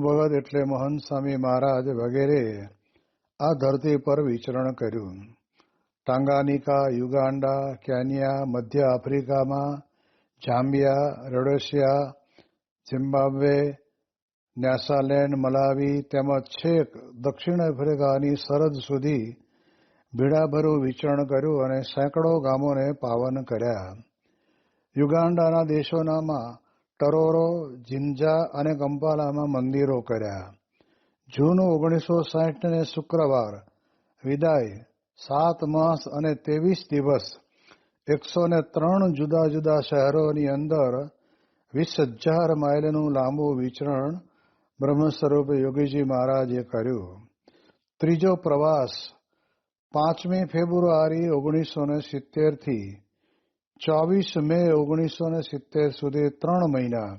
ભગત એટલે મહંત સ્વામી મહારાજ વગેરે આ ધરતી પર વિચરણ કર્યું. ટાંગાનિકા યુગાન્ડા કેન્યા મધ્ય આફ્રિકામાં જામ્બિયા રડોશિયા, ઝિમ્બાબ્વે, ન્યાસાલેન્ડ, મલાવી તેમજ છેક દક્ષિણ આફ્રિકાની સરહદ સુધી ભીડાભરું વિચરણ કર્યું અને સેંકડો ગામોને પાવન કર્યા. યુગાન્ડાના દેશોનામાં ટરોરો જિંજા અને કંપાલામાં મંદિરો કર્યા. જૂન ઓગણીસો સાહીઠને શુક્રવાર, વિદાય, સાત માસ અને ત્રેવીસ દિવસ, એકસો ને ત્રણ જુદા જુદા શહેરોની અંદર વીસ હજાર માઇલનું લાંબુ વિચરણ બ્રહ્મ સ્વરૂપ યોગીજી મહારાજે કર્યું. ત્રીજો પ્રવાસ, પાંચમી ફેબ્રુઆરી ઓગણીસો ને સિત્તેરથી ચોવીસ મે ઓગણીસો ને સિત્તેર સુધી ત્રણ મહિના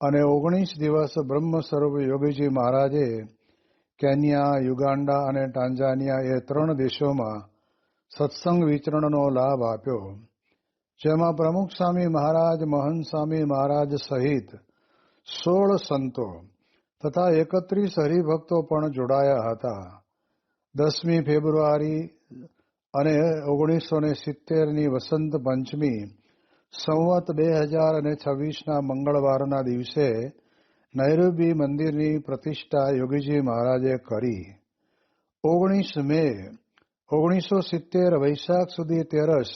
અને ઓગણીસ દિવસ બ્રહ્મ સ્વરૂપ યોગીજી મહારાજે કેન્યા યુગાન્ડા અને ટાંઝાનિયા એ ત્રણ દેશોમાં સત્સંગ વિચરણનો લાભ આપ્યો. જેમાં પ્રમુખ સ્વામી મહારાજ, મહંત સ્વામી મહારાજ સહિત સોળ સંતો તથા એકત્રીસ હરિભક્તો પણ જોડાયા હતા. દસમી ફેબ્રુઆરી અને ઓગણીસો ને સિત્તેરની વસંત પંચમી, સંવત બે હજાર અને છવ્વીસના મંગળવારના દિવસે નૈરુબી મંદિરની પ્રતિષ્ઠા યોગીજી મહારાજે કરી. ઓગણીસ મે ઓગણીસો સિત્તેર વૈશાખ સુધી તેરસ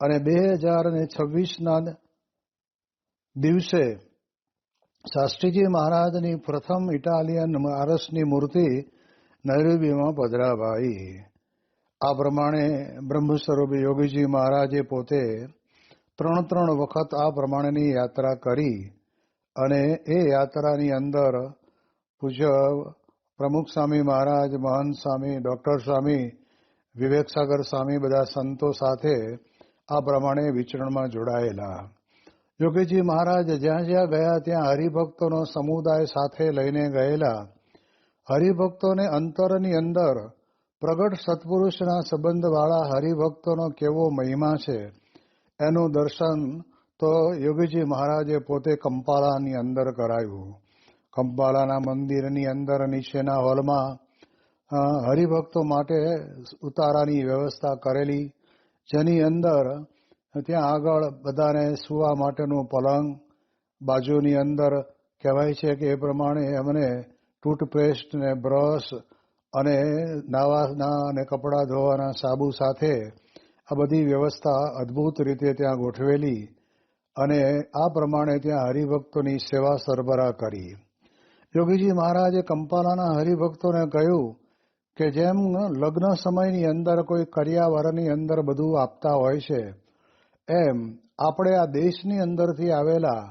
અને બે હજાર અને છવ્વીસના દિવસે શાસ્ત્રીજી મહારાજની પ્રથમ ઇટાલિયન આરસની મૂર્તિ નૈરોબીમાં પધરાવાઈ. આ પ્રમાણે બ્રહ્મ સ્વરૂપ યોગીજી મહારાજે પોતે ત્રણ ત્રણ વખત આ પ્રમાણેની યાત્રા કરી અને એ યાત્રાની અંદર પૂજ્ય પ્રમુખ સ્વામી મહારાજ, મહંત સ્વામી, ડોક્ટર સ્વામી, વિવેકસાગર સ્વામી બધા સંતો સાથે આ પ્રમાણે વિચરણમાં જોડાયેલા. યોગીજી મહારાજ જ્યાં જ્યાં ગયા ત્યાં હરિભક્તોનો સમુદાય સાથે લઈને ગયેલા. હરિભક્તોને અંતરની અંદર પ્રગટ સત્પુરુષના સંબંધવાળા હરિભક્તોનો કેવો મહિમા છે, એનું દર્શન તો યોગીજી મહારાજે પોતે કંપાલાની અંદર કરાયું. કંપાલાના મંદિરની અંદર નીચેના હોલમાં હરિભક્તો માટે ઉતારાની વ્યવસ્થા કરેલી, જેની અંદર ત્યાં આગળ બધાને સુવા માટેનું પલંગ, બાજુની અંદર કહેવાય છે કે એ પ્રમાણે એમને ટૂથપેસ્ટ ને બ્રશ અને નાવાના અને કપડાં ધોવાના સાબુ સાથે આ બધી વ્યવસ્થા અદ્ભુત રીતે ત્યાં ગોઠવેલી અને આ પ્રમાણે ત્યાં હરિભક્તોની સેવા સરબરાહ કરી. યોગીજી મહારાજે કંપાલાના હરિભક્તોને કહ્યું કે જેમ લગ્ન સમયની અંદર કોઈ કર્યાવરની અંદર બધું આપતા હોય છે, એમ આપણે આ દેશની અંદરથી આવેલા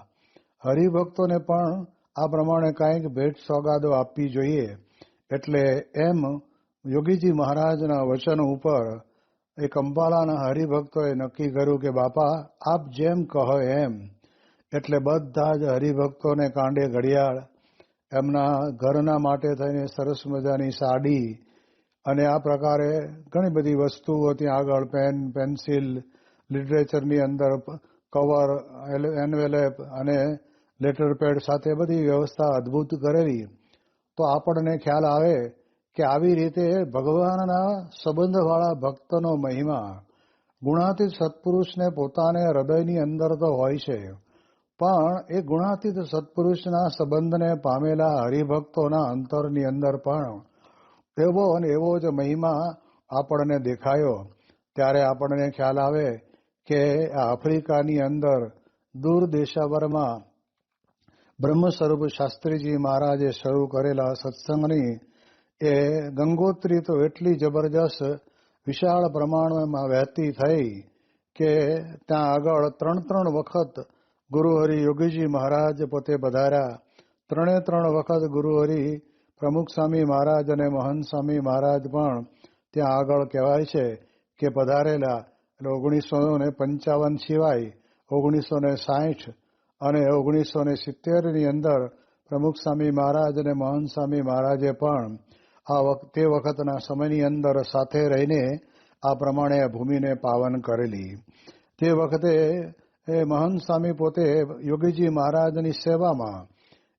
હરિભક્તોને પણ આ પ્રમાણે કાંઈક ભેટ સોગાદો આપવી જોઈએ. એટલે એમ યોગીજી મહારાજના વચન ઉપર એ કંપાલાના હરિભક્તોએ નક્કી કર્યું કે, બાપા, આપ જેમ કહો એમ. એટલે બધા જ હરિભક્તોને કાંડે ઘડિયાળ, એમના ઘરના માટે થઈને સરસ મજાની સાડી અને આ પ્રકારે ઘણી બધી વસ્તુઓ ત્યાં આગળ પેન, પેન્સિલ, લિટરેચરની અંદર કવર એનવેલેપ અને લેટર પેડ સાથે બધી વ્યવસ્થા અદ્ભુત કરેલી. તો આપણને ખ્યાલ આવે કે આવી રીતે ભગવાનના સંબંધવાળા ભક્તનો મહિમા ગુણાતીત સત્પુરુષને પોતાને હૃદયની અંદર તો હોય છે, પણ એ ગુણાતીત સત્પુરુષના સંબંધને પામેલા હરિભક્તોના અંતરની અંદર પણ એવો અને એવો જ મહિમા આપણને દેખાયો. ત્યારે આપણને ખ્યાલ આવે કે આફ્રિકાની અંદર દૂર દેશાવરમાં બ્રહ્મ સ્વરૂપ શાસ્ત્રીજી મહારાજે શરૂ કરેલા સત્સંગની એ ગંગોત્રી તો એટલી જબરજસ્ત, વિશાળ પ્રમાણમાં વહેતી થઈ કે ત્યાં આગળ ત્રણ ત્રણ વખત ગુરુહરિ યોગીજી મહારાજ પોતે પધાર્યા. ત્રણે ત્રણ વખત ગુરુહરિ પ્રમુખ સ્વામી મહારાજ અને મહંત સ્વામી મહારાજ પણ ત્યાં આગળ કહેવાય છે કે પધારેલા એટલે ઓગણીસો ને પંચાવન સિવાય ઓગણીસો ને સાઠ અને ઓગણીસો ને સિત્તેરની અંદર પ્રમુખ સ્વામી મહારાજ અને મહંત સ્વામી મહારાજે પણ આ તે વખતના સમયની અંદર સાથે રહીને આ પ્રમાણે ભૂમિને પાવન કરેલી. તે વખતે એ મહંત સ્વામી પોતે યોગીજી મહારાજની સેવામાં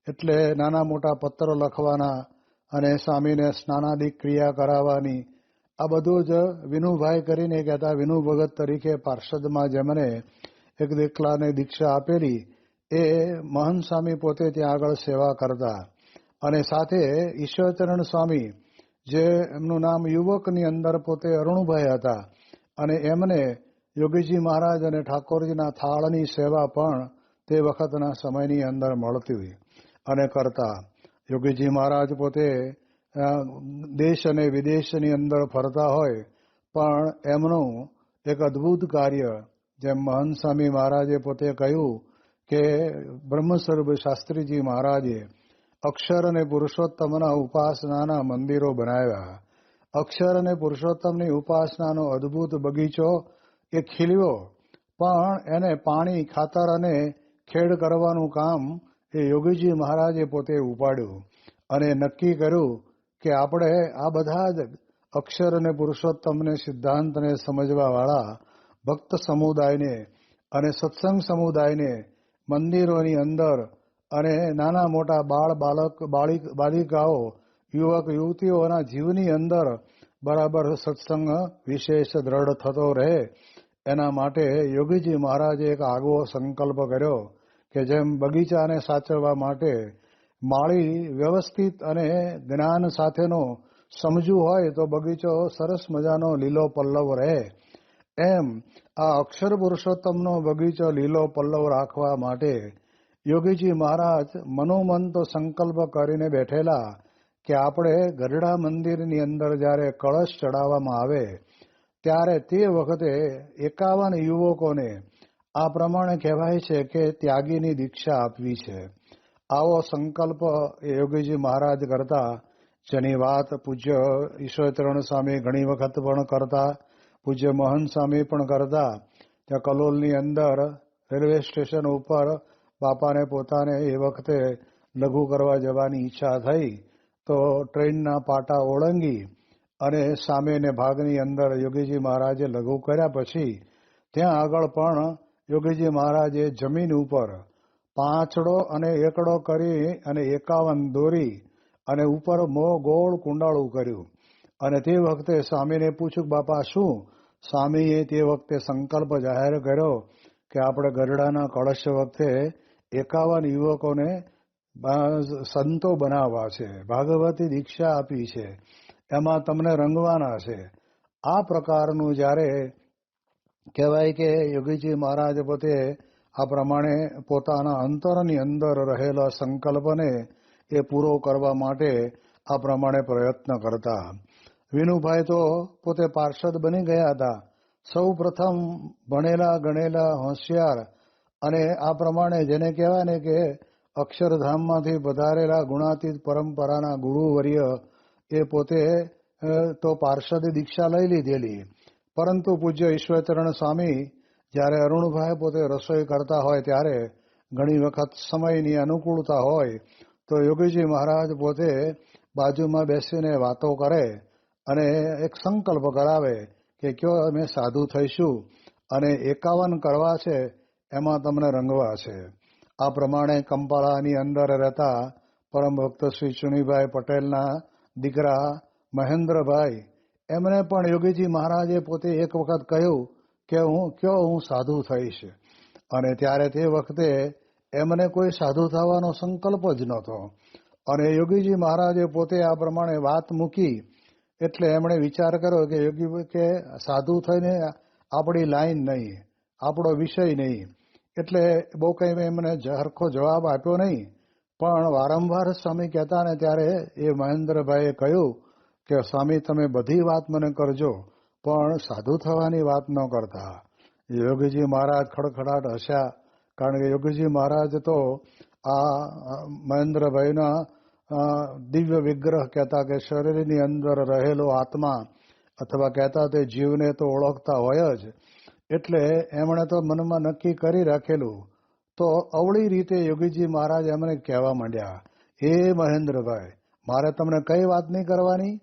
એટલે નાના મોટા પત્રો લખવાના અને સ્વામીને સ્નાનાદિક ક્રિયા કરાવવાની, આ બધું જ વિનુભાઈ કરીને કહેતા વિનુ ભગત તરીકે પાર્ષદમાં જેમને એક દેખલાને દીક્ષા આપેલી એ મહંત સ્વામી પોતે ત્યાં આગળ સેવા કરતા અને સાથે ઈશ્વરચરણ સ્વામી, જે એમનું નામ યુવકની અંદર પોતે અરુણભાઈ હતા અને એમને યોગીજી મહારાજ અને ઠાકોરજીના થાળની સેવા પણ તે વખતના સમયની અંદર મળતી અને કરતા. યોગીજી મહારાજ પોતે દેશ અને વિદેશની અંદર ફરતા હોય પણ એમનું એક અદ્ભુત કાર્ય, જેમ મહંત સ્વામી મહારાજે પોતે કહ્યું કે બ્રહ્મસ્વરૂપ શાસ્ત્રીજી મહારાજે અક્ષર અને પુરુષોત્તમના ઉપાસનાના મંદિરો બનાવ્યા. અક્ષર અને પુરુષોત્તમની ઉપાસનાનો અદ્ભુત બગીચો એ ખીલ્યો, પણ એને પાણી, ખાતર અને ખેડ કરવાનું કામ એ યોગીજી મહારાજે પોતે ઉપાડ્યું અને નક્કી કર્યું કે આપણે આ બધા જ અક્ષર અને પુરુષોત્તમને સિદ્ધાંતને સમજવા વાળા ભક્ત સમુદાયને અને સત્સંગ સમુદાયને મંદિરોની અંદર અને નાના મોટા બાળ, બાળક, બાળિક, બાલિકાઓ, યુવક, યુવતીઓના જીવની અંદર બરાબર સત્સંગ વિશેષ દ્રઢ થતો રહે. એના માટે યોગીજી મહારાજે એક આગવો સંકલ્પ કર્યો કે જેમ બગીચાને સાચવવા માટે માળી વ્યવસ્થિત અને જ્ઞાન સાથેનો સમજુ હોય તો બગીચો સરસ મજાનો લીલો પલ્લવ રહે. એમ આ અક્ષર પુરુષોત્તમનો બગીચો લીલો પલ્લવ રાખવા માટે યોગીજી મહારાજ મનોમન તો સંકલ્પ કરીને બેઠેલા કે આપણે ગરડા મંદિરની અંદર જ્યારે કળશ ચડાવવામાં આવે, ત્યારે તે વખતે એકાવન યુવકોને આ પ્રમાણે કહેવાય છે કે ત્યાગીની દીક્ષા આપવી છે. આવો સંકલ્પ યોગીજી મહારાજ કરતા, જેની વાત પૂજ્ય ઈશ્વરચરણ સ્વામી ઘણી વખત પણ કરતા પૂજ્ય મહંત સ્વામી પણ કરતા. ત્યાં કલોલની અંદર રેલવે સ્ટેશન ઉપર બાપાને પોતાને એ વખતે લઘુ કરવા જવાની ઈચ્છા થઈ. તો ટ્રેનના પાટા ઓળંગી અને સામેને ભાગની અંદર યોગીજી મહારાજે લઘુ કર્યા પછી ત્યાં આગળ પણ યોગીજી મહારાજે જમીન ઉપર પાંચડો અને એકડો કરી અને એકાવન દોરી અને ઉપર મો ગોળ કુંડાળું કર્યું. અને તે વખતે સ્વામીને પૂછ્યું, બાપા, શું સ્વામીએ તે વખતે સંકલ્પ જાહેર કર્યો કે આપણે ગરડાના કળશ વખતે એકાવન યુવકોને સંતો બનાવવા છે, ભાગવતી દીક્ષા આપી છે, એમાં તમને રંગવાના છે. આ પ્રકારનું જ્યારે કહેવાય કે યોગીજી મહારાજ પોતે આ પ્રમાણે પોતાના અંતરની અંદર રહેલા સંકલ્પને એ પૂરો કરવા માટે આ પ્રમાણે પ્રયત્ન કરતા. વિનુભાઈ તો પોતે પાર્ષદ બની ગયા હતા. સૌ પ્રથમ ભણેલા, ગણેલા, હોશિયાર અને આ પ્રમાણે જેને કહેવાય ને કે અક્ષરધામમાંથી વધારેલા ગુણાતીત પરંપરાના ગુરુવર્ય એ પોતે તો પાર્ષદ દીક્ષા લઈ લીધેલી. પરંતુ પૂજ્ય ઈશ્વરચરણ સ્વામી જ્યારે અરુણભાઈ પોતે રસોઈ કરતા હોય ત્યારે ઘણી વખત સમયની અનુકૂળતા હોય, તો યોગીજી મહારાજ પોતે બાજુમાં બેસીને વાતો કરે અને એક સંકલ્પ કરાવે કે કયો અમે સાધુ થઈશું અને એકાવન કરવા છે, એમાં તમને રંગવા છે. આ પ્રમાણે કંપાળાની અંદર રહેતા પરમ ભક્ત શ્રી ચુનીભાઈ પટેલના દીકરા મહેન્દ્રભાઈ, એમને પણ યોગીજી મહારાજે પોતે એક વખત કહ્યું કે હું કયો હું સાધુ થઈશ. અને ત્યારે તે વખતે એમને કોઈ સાધુ થવાનો સંકલ્પ જ નહોતો. અને યોગીજી મહારાજે પોતે આ પ્રમાણે વાત મૂકી એટલે એમણે વિચાર કર્યો કે યોગી કે સાધુ થઈને આપણી લાઈન નહીં, આપણો વિષય નહીં. એટલે બહુ કંઈ એમને હરખો જવાબ આપ્યો નહીં. પણ વારંવાર સ્વામી કહેતા ને ત્યારે એ મહેન્દ્રભાઈએ કહ્યું કે, સ્વામી, તમે બધી વાત મને કરજો, પણ સાધુ થવાની વાત ન કરતા. યોગીજી મહારાજ ખડખડાટ હસ્યા, કારણ કે યોગીજી મહારાજ તો આ મહેન્દ્રભાઈના દિવ્ય વિગ્રહ કહેતા કે શરીરની અંદર રહેલો આત્મા અથવા કહેતા તે જીવને તો ઓળખતા હોય જ એટલે એમણે તો મનમાં નક્કી કરી રાખેલું તો અવળી રીતે યોગીજી મહારાજ એમને કહેવા માંડ્યા હે મહેન્દ્રભાઈ મારે તમને કઈ વાત નહીં કરવાની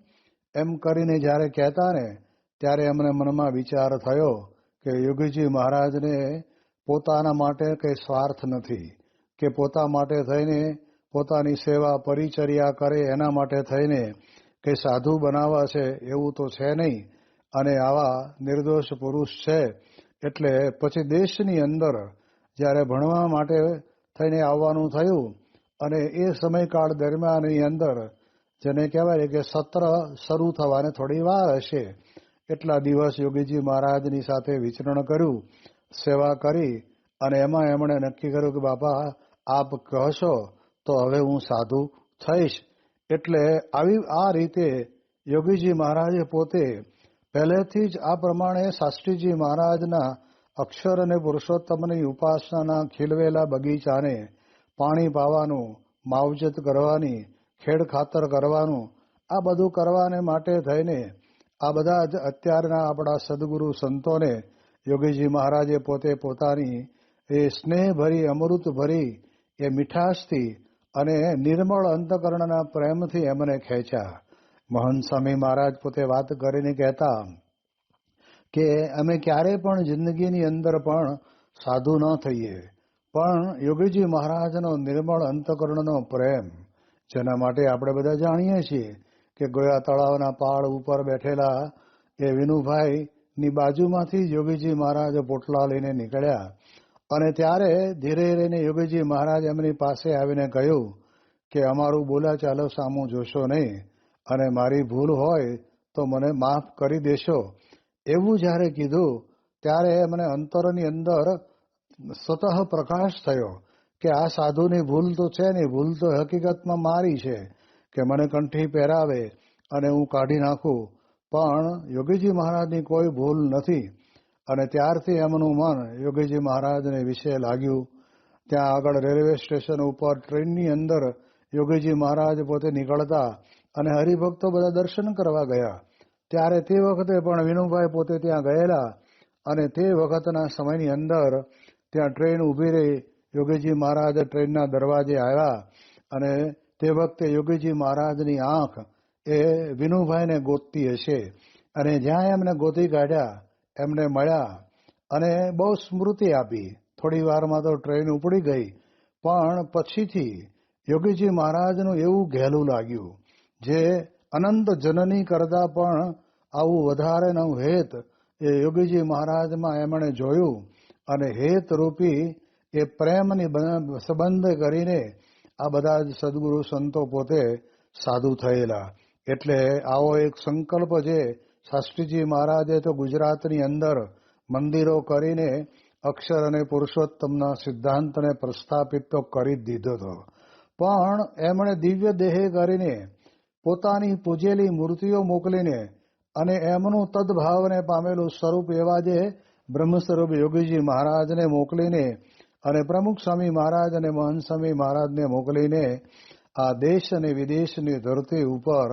એમ કરીને જ્યારે કહેતા ને ત્યારે એમને મનમાં વિચાર થયો કે યોગીજી મહારાજને પોતાના માટે કઈ સ્વાર્થ નથી કે પોતા માટે થઈને પોતાની સેવા પરિચર્યા કરે એના માટે થઈને કે સાધુ બનાવવા છે એવું તો છે નહીં. અને આવા નિર્દોષ પુરુષ છે એટલે પછી દેશની અંદર જ્યારે ભણવા માટે થઈને આવવાનું થયું અને એ સમયકાળ દરમિયાનની અંદર જેને કહેવાય કે સત્ર શરૂ થવાને થોડી વાર હશે, એટલા દિવસ યોગીજી મહારાજની સાથે વિચરણ કર્યું, સેવા કરી અને એમાં એમણે નક્કી કર્યું કે બાપા આપ કહેશો તો હવે હું સાધુ થઈશ. એટલે આવી, આ રીતે યોગીજી મહારાજે પોતે પહેલેથી જ આ પ્રમાણે શાસ્ત્રીજી મહારાજના અક્ષર અને પુરુષોત્તમની ઉપાસનાના ખીલવેલા બગીચાને પાણી પાવાનું, માવજત કરવાની, ખેડ ખાતર કરવાનું, આ બધું કરવાને માટે થઈને આ બધા જ અત્યારના આપણા સદગુરુ સંતોને યોગીજી મહારાજે પોતે પોતાની એ સ્નેહભરી અમૃત ભરી એ મીઠાશથી અને નિર્મળ અંતકરણના પ્રેમથી એમને ખેંચ્યા. મહંત સ્વામી મહારાજ પોતે વાત કરીને કહેતા કે અમે ક્યારે પણ જિંદગીની અંદર પણ સાધુ ન થઈએ. પણ યોગીજી મહારાજનો નિર્મળ અંતકરણનો પ્રેમ, જેના માટે આપણે બધા જાણીએ છીએ કે ગોયા તળાવના પાળ ઉપર બેઠેલા એ વિનુભાઈની બાજુમાંથી યોગીજી મહારાજ પોટલા લઈને નીકળ્યા. અને ત્યારે ધીરે ધીરેને યોગીજી મહારાજ એમની પાસે આવીને કહ્યું કે, અમારું બોલા ચાલો સામું જોશો નહીં અને મારી ભૂલ હોય તો મને માફ કરી દેશો. એવું જ્યારે કીધું, ત્યારે મને અંતરની અંદર સ્વતઃ પ્રકાશ થયો કે, આ સાધુની ભૂલ તો છે નહીં ભૂલ તો હકીકતમાં મારી છે કે મને કંઠી પહેરાવે અને હું કાઢી નાખું. પણ યોગીજી મહારાજની કોઈ ભૂલ નથી. અને ત્યારથી એમનું મન યોગીજી મહારાજને વિશે લાગ્યું. ત્યાં આગળ રેલવે સ્ટેશન ઉપર ટ્રેનની અંદર યોગીજી મહારાજ પોતે નીકળતા અને હરિભક્તો બધા દર્શન કરવા ગયા. ત્યારે તે વખતે પણ વિનુભાઈ પોતે ત્યાં ગયેલા અને તે વખતના સમયની અંદર ત્યાં ટ્રેન ઊભી રહી. યોગીજી મહારાજ ટ્રેનના દરવાજે આવ્યા અને તે વખતે યોગીજી મહારાજની આંખ એ વિનુભાઈને ગોતતી હશે અને જ્યાં એમને ગોતી કાઢ્યા એમને મળ્યા અને બહુ સ્મૃતિ આપી. થોડી વારમાં તો ટ્રેન ઉપડી ગઈ, પણ પછીથી યોગીજી મહારાજનું એવું ઘેલું લાગ્યું જે અનંત જનની કરતા પણ આવું વધારે નવું હેત એ યોગીજી મહારાજમાં એમણે જોયું અને હેત રૂપી એ પ્રેમની સંબંધ કરીને આ બધા જ સદગુરુ સંતો પોતે સાધુ થયેલા. એટલે આવો એક સંકલ્પ છે શાસ્ત્રીજી મહારાજે તો ગુજરાતની અંદર મંદિરો કરીને અક્ષર અને પુરુષોત્તમના સિદ્ધાંતને પ્રસ્થાપિત તો કરી જ દીધો હતો. પણ એમણે દિવ્ય દેહે કરીને પોતાની પૂજેલી મૂર્તિઓ મોકલીને અને એમનું તદભાવને પામેલું સ્વરૂપ એવા જે બ્રહ્મસ્વરૂપ યોગીજી મહારાજને મોકલીને અને પ્રમુખ સ્વામી મહારાજ અને મહંત સ્વામી મહારાજને મોકલીને આ દેશ અને વિદેશની ધરતી ઉપર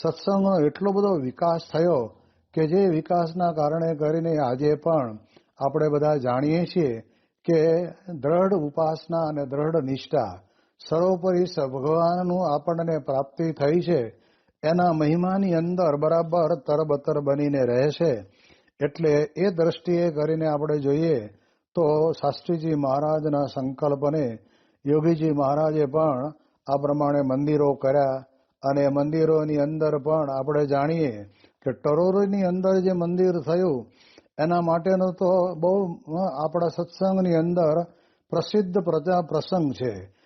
સત્સંગનો એટલો બધો વિકાસ થયો કે જે વિકાસના કારણે કરીને આજે પણ આપણે બધા જાણીએ છીએ કે દ્રઢ ઉપાસના અને દ્રઢ નિષ્ઠા સર્વોપરી ભગવાનનું આપણને પ્રાપ્તિ થઈ છે. એના મહિમાની અંદર બરાબર તરબતર બનીને રહે છે. એટલે એ દ્રષ્ટિએ કરીને આપણે જોઈએ તો શાસ્ત્રીજી મહારાજના સંકલ્પને યોગીજી મહારાજે પણ આ પ્રમાણે મંદિરો કર્યા અને મંદિરોની અંદર પણ આપણે જાણીએ કે ટરોરની અંદર જે મંદિર થયું, એના માટેનો તો બહુ આપણા સત્સંગની અંદર પ્રસિદ્ધ પ્રજા પ્રસંગ છે.